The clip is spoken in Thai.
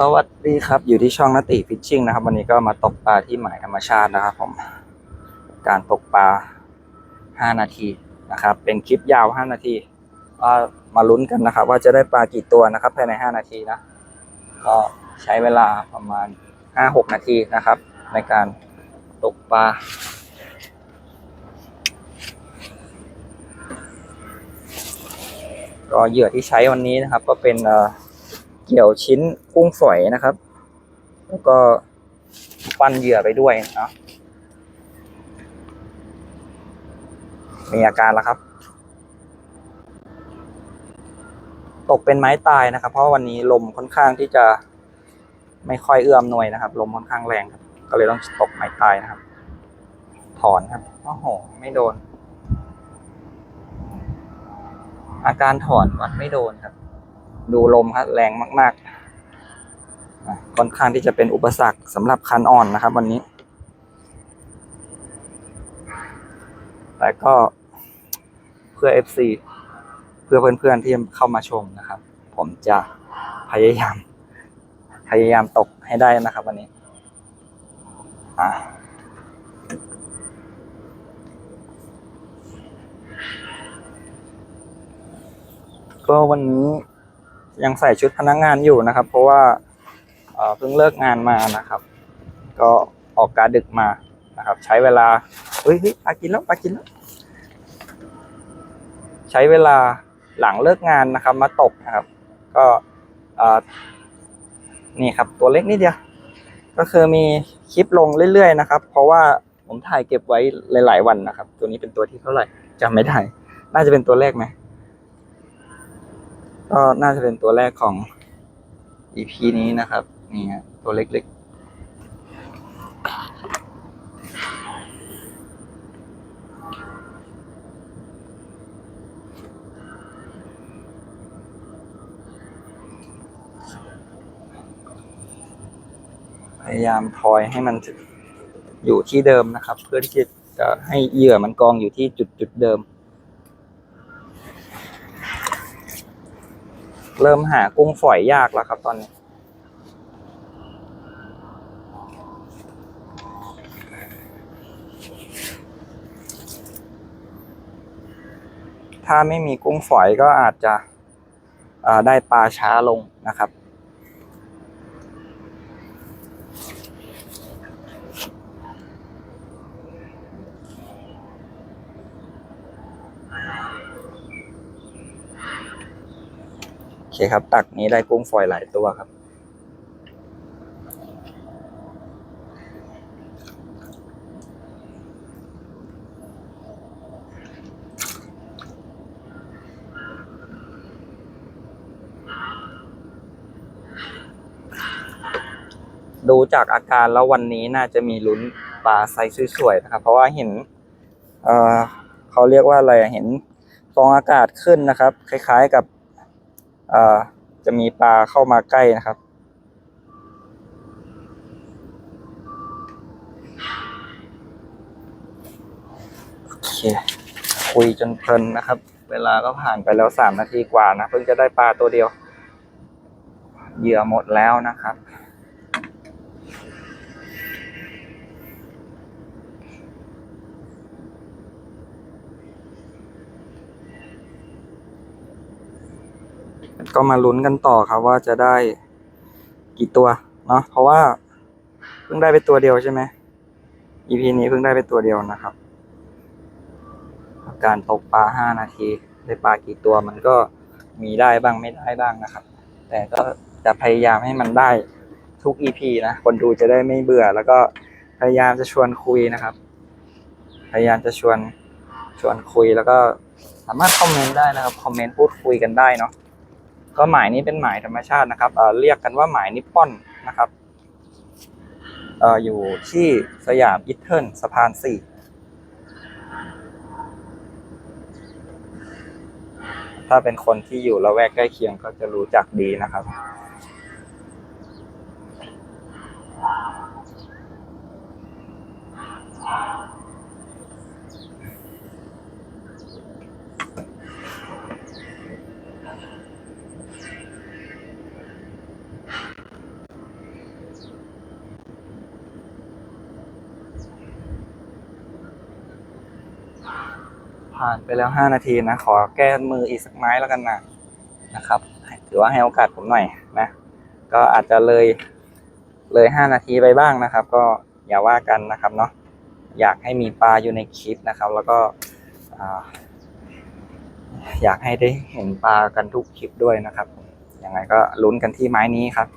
สวัสดีครับ อยู่ที่ช่องนติฟิชชิ่งนะครับ วันนี้ก็มาตกปลาที่หมายธรรมชาตินะครับ ผม การตกปลา 5 นาทีนะครับ เป็นคลิปยาว 5 นาทีก็มาลุ้นกันนะครับ ว่าจะได้ปลากี่ตัวนะครับภายใน 5 นาทีนะ ก็ใช้เวลาประมาณ 5-6 นาทีนะครับ ในการตกปลาก็เหยื่อที่ใช้วันนี้นะครับ ก็เป็นเอ่อ เกี่ยวชิ้นกุ้งฝอยนะครับ แล้วก็ปั้นเหยื่อไปด้วยเนาะมีอาการแล้วครับ ตกเป็นไม้ตายนะครับ เพราะวันนี้ลมค่อนข้างที่จะไม่ค่อยเอื้อมหน่วยนะครับ ลมค่อนข้างแรงครับ ก็เลยต้องตกไม้ตายนะครับ ถอนครับโอ้โหไม่โดน อาการถอนวัดไม่โดนครับ ดูลมครับแรงมากๆค่อนข้างที่จะเป็นอุปสรรคสำหรับคันอ่อนนะครับ วันนี้ แต่ก็เพื่อ FC เพื่อเพื่อนๆที่เข้ามาชมนะครับ ผมจะพยายาม พยายามตกให้ได้นะครับ วันนี้อะก็วันนี้ ยังใส่ชุดพนักงานอยู่นะครับ เพราะว่าเพิ่งเลิกงานมานะครับ ก็ออกการดึกมานะครับ ใช้เวลาเฮ้ยปลากินแล้วปลากินแล้ว ใช้เวลาหลังเลิกงานนะครับ มาตกนะครับ ก็นี่ครับตัวเล็กนิดเดียวก็คือมีคลิปลงเรื่อยๆนะครับ เพราะว่าผมถ่ายเก็บไว้หลาย ๆ วันนะครับ ตัวนี้เป็นตัวที่เท่าไหร่จำไม่ได้ น่าจะเป็นตัวแรกไหม ก็น่าจะเป็นตัวแรกของ EP นี้นะครับ นี่ฮะตัวเล็กๆพยายามพลอยให้มันอยู่ที่เดิมนะครับ เพื่อที่จะให้เหยื่อมันกองอยู่ที่จุดจุดๆเดิม เริ่มหากุ้งฝอยยากแล้วครับตอนนี้ ถ้าไม่มีกุ้งฝอยก็อาจจะได้ปลาช้าลงนะครับ เคครับ ตักนี้ได้กุ้งฝอยหลายตัวครับ ดูจากอาการแล้ววันนี้น่าจะมีลุ้นปลาไซส์สวยๆนะครับ เพราะว่าเห็นเอ่อเขาเรียกว่าอะไรเห็นฟองอากาศขึ้นนะครับ คล้าย ๆกับ อ่าจะมีปลาเข้ามาใกล้นะครับ โอเค คุยจนเพลินนะครับ เวลาก็ผ่านไปแล้วสามนาทีกว่านะ เพิ่งจะได้ปลาตัวเดียว เหยื่อหมดแล้วนะครับ ก็มาลุ้นกันต่อครับว่าจะได้กี่ตัวเนาะเพราะว่าเพิ่งได้ไปตัวเดียวใช่ไหม EP นี้เพิ่งได้ไปตัวเดียวนะครับ การตกปลาห้านาทีได้ปลากี่ตัวมันก็มีได้บ้างไม่ได้บ้างนะครับ แต่ก็จะพยายามให้มันได้ทุก EP นะ คนดูจะได้ไม่เบื่อ แล้วก็พยายามจะชวนคุยนะครับ พยายามจะชวนชวนคุยแล้วก็สามารถคอมเมนต์ได้นะครับ คอมเมนต์พูดคุยกันได้เนาะ ก็หมายนี้เป็นหมายธรรมชาตินะครับเรียกกันว่าหมายนิปปอนนะครับอยู่ที่สยามอิทเทิลสะพานสี่ถ้าเป็นคนที่อยู่ละแวกใกล้เคียงก็จะรู้จักดีนะครับโผ่านไปแล้วห้านาทีนะ ขอแก้มืออีกสักไม้แล้วกันนะนะครับ ถือว่าให้โอกาสผมหน่อยนะ ก็อาจจะเลยเลยห้านาทีไปบ้างนะครับ ก็อย่าว่ากันนะครับเนาะอยากให้มีปลาอยู่ในคลิปนะครับ แล้วก็อ่าอยากให้ได้เห็นปลากันทุกคลิปด้วยนะครับยังไงก็ลุ้นกันที่ไม้นี้ครับ